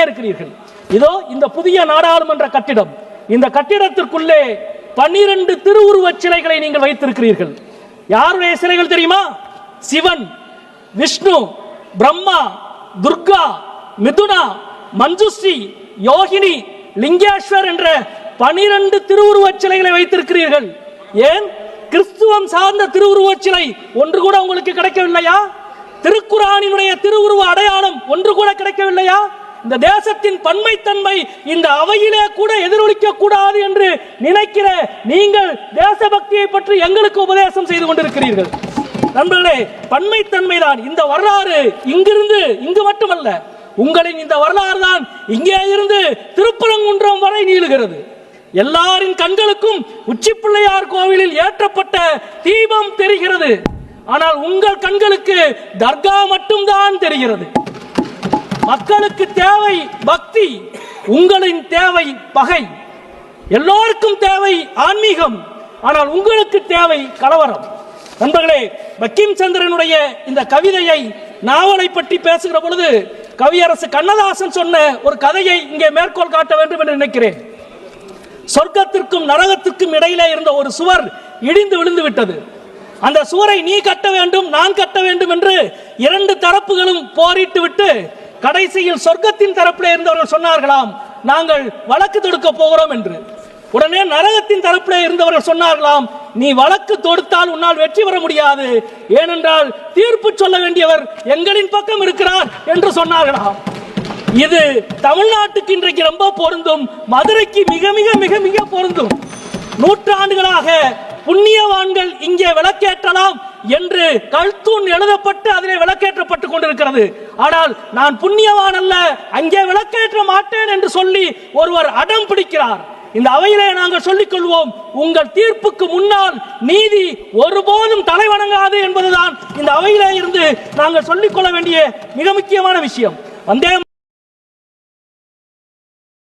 கொண்டே இருக்கிறீர்கள். இதோ இந்த புதிய நாடாளுமன்ற கட்டிடம். இந்த கட்டிடத்திற்குள்ளே பன்னிரண்டு திருவுருவச் சிலைகளை நீங்கள் வைத்திருக்கிறீர்கள். யாருடைய சிலைகள் தெரியுமா? சிவன் விஷ்ணு பிரம்மா துர்கா மிதுனா மஞ்சுஸ்ரீ யோகினி லிங்கேஸ்வர் என்ற பனிரெண்டு திருவுருவச் சிலைகளை வைத்திருக்கிறீர்கள். ஏன்? கிறிஸ்துவம் சார்ந்த திருவுருவச் சிலை ஒன்று கூட உங்களுக்கு கிடைக்கவில்லையா? திருக்குறானினுடைய திருவுருவ அடையாளம் ஒன்று கூட கிடைக்கவில்லையா? இந்த தேசத்தின் பன்மைத்தன்மை இந்த அவையிலே கூட எதிரொலிக்க கூடாது என்று நினைக்கிற நீங்கள் தேசபக்தியை பற்றி எங்களுக்கு உபதேசம் செய்து கொண்டிருக்கிறீர்கள். நண்பர்களே பன்மைத்தன்மைதான். இந்த வரலாறு இங்கிருந்து இங்கு மட்டுமல்ல உங்களின் இந்த வரலாறு தான் இங்கே இருந்து திருப்பரங்குன்றம் வரை நீளுகிறது. எல்லாரின் கண்களுக்கும் உச்சி பிள்ளையார் கோவிலில் ஏற்றப்பட்ட தீபம் தெரிகிறது. ஆனால் உங்கள் கண்களுக்கு தர்கா மட்டும்தான் தெரிகிறது. மக்களுக்கு தேவை பக்தி உங்களின் தேவை பகை. எல்லோருக்கும் தேவை ஆன்மீகம் ஆனால் உங்களுக்கு தேவை கலவரம். நண்பர்களே பக்கிம் சந்திரனுடைய இந்த கவிதையை நாவலை பற்றி பேசுகிற பொழுது கவியரசு கண்ணதாசன் சொன்ன ஒரு கதையை இங்கே மேற்கோள் காட்ட வேண்டும் என்று நினைக்கிறேன். சொர்க்கத்திற்கும் நரகத்திற்கும் இடையிலே இருந்த ஒரு சுவர் இடிந்து விழுந்து விட்டது. அந்த சுவரை நீ கட்ட வேண்டும் நான் கட்ட வேண்டும் என்று இரண்டு தரப்புகளும் போரிட்டு விட்டு கடைசியில் சொர்க்கத்தின் தரப்பில் இருந்தவர்கள் சொன்னார்களாம் நாங்கள் வழக்கு தொடுக்க போகிறோம் என்று. உடனே நரகத்தின் தரப்பில் இருந்தவர்கள் சொன்னார்களாம் நீ வழக்கு தொடுத்தால் உன்னால் வெற்றி பெற முடியாது. ஏனென்றால் தீர்ப்பு சொல்ல வேண்டியவர் எங்களின் பக்கம் இருக்கிறார் என்று சொன்னார்களாம். இது தமிழ்நாட்டுக்கு இன்றைக்கு ரொம்ப பொருந்தும் மதுரைக்கு மிக மிக மிக மிக பொருந்தும். நூற்றாண்டுகளாக புண்ணியவான்கள் இங்கே விளக்கேற்றலாம் என்று கல்தூண் எழுதப்பட்டு அதிலே விளக்கேற்றப்பட்டு கொண்டிருக்கிறது. ஆனால் நான் புண்ணியவான் அல்ல. அங்கே விளக்கேற்ற மாட்டேன் என்று சொல்லி ஒருவர் அடம் பிடிக்கிறார். இந்த அவையிலே நாங்கள் சொல்லிக் கொள்வோம் உங்கள் தீர்ப்புக்கு முன்னால் நீதி ஒருபோதும் தலைவணங்காது என்பதுதான் இந்த அவையிலே இருந்து நாங்கள் சொல்லிக் கொள்ள வேண்டிய மிக முக்கியமான விஷயம். வந்தே